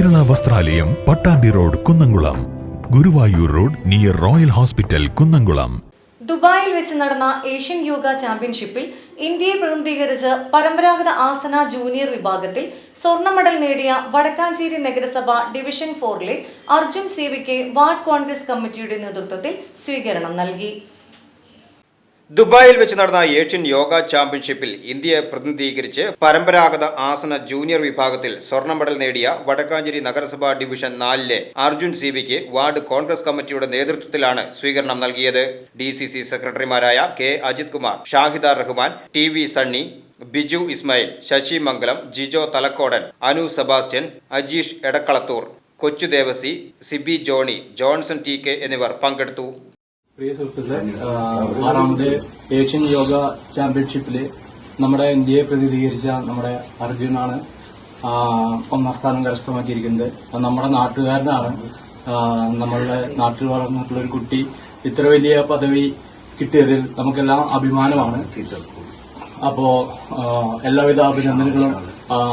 വസ്ത്രാലയം Pattambi road Kunnamkulam. Guruvayur road near royal hospital Kunnamkulam. ദുബായിൽ വെച്ച് നടന്ന ഏഷ്യൻ യോഗ ചാമ്പ്യൻഷിപ്പിൽ ഇന്ത്യയെ പ്രതിനിധീകരിച്ച് പരമ്പരാഗത ആസന ജൂനിയർ വിഭാഗത്തിൽ സ്വർണ മെഡൽ നേടിയ വടക്കാഞ്ചേരി നഗരസഭ ഡിവിഷൻ ഫോറിലെ അർജുൻ സേവിക്ക് വാർഡ് കോൺഗ്രസ് കമ്മിറ്റിയുടെ നേതൃത്വത്തിൽ സ്വീകരണം നൽകി. ദുബായിൽ വെച്ച് നടന്ന ഏഷ്യൻ യോഗ ചാമ്പ്യൻഷിപ്പിൽ ഇന്ത്യയെ പ്രതിനിധീകരിച്ച് പരമ്പരാഗത ആസന ജൂനിയർ വിഭാഗത്തിൽ സ്വർണ മെഡൽ നേടിയ വടക്കാഞ്ചേരി നഗരസഭാ ഡിവിഷൻ നാലിലെ അർജുൻ സി വിക്ക് വാർഡ് കോൺഗ്രസ് കമ്മിറ്റിയുടെ നേതൃത്വത്തിലാണ് സ്വീകരണം നൽകിയത്. ഡി സി സി സെക്രട്ടറിമാരായ K Ajith Kumar Shahida Rahman T V Sunny Biju Ismail Sasi Mangalam Jijo Thalakkodan Anu Sebastian Ajeesh Edakkalathur Kochu Devasi Cibi Johny Johnson T K എന്നിവർ പങ്കെടുത്തു. പ്രിയ സുഹൃത്തുക്കളെ ആറാമത് ഏഷ്യൻ യോഗ ചാമ്പ്യൻഷിപ്പിൽ നമ്മുടെ ഇന്ത്യയെ പ്രതിനിധീകരിച്ച നമ്മുടെ അർജുനാണ് ഒന്നാം സ്ഥാനം കരസ്ഥമാക്കിയിരിക്കുന്നത്. നമ്മുടെ നാട്ടുകാരനാണ് നമ്മളുടെ നാട്ടിൽ വളർന്നിട്ടുള്ള ഒരു കുട്ടി. ഇത്ര വലിയ പദവി കിട്ടിയതിൽ നമുക്കെല്ലാം അഭിമാനമാണ്. അപ്പോ എല്ലാവിധ അഭിനന്ദനങ്ങളും ആഹ്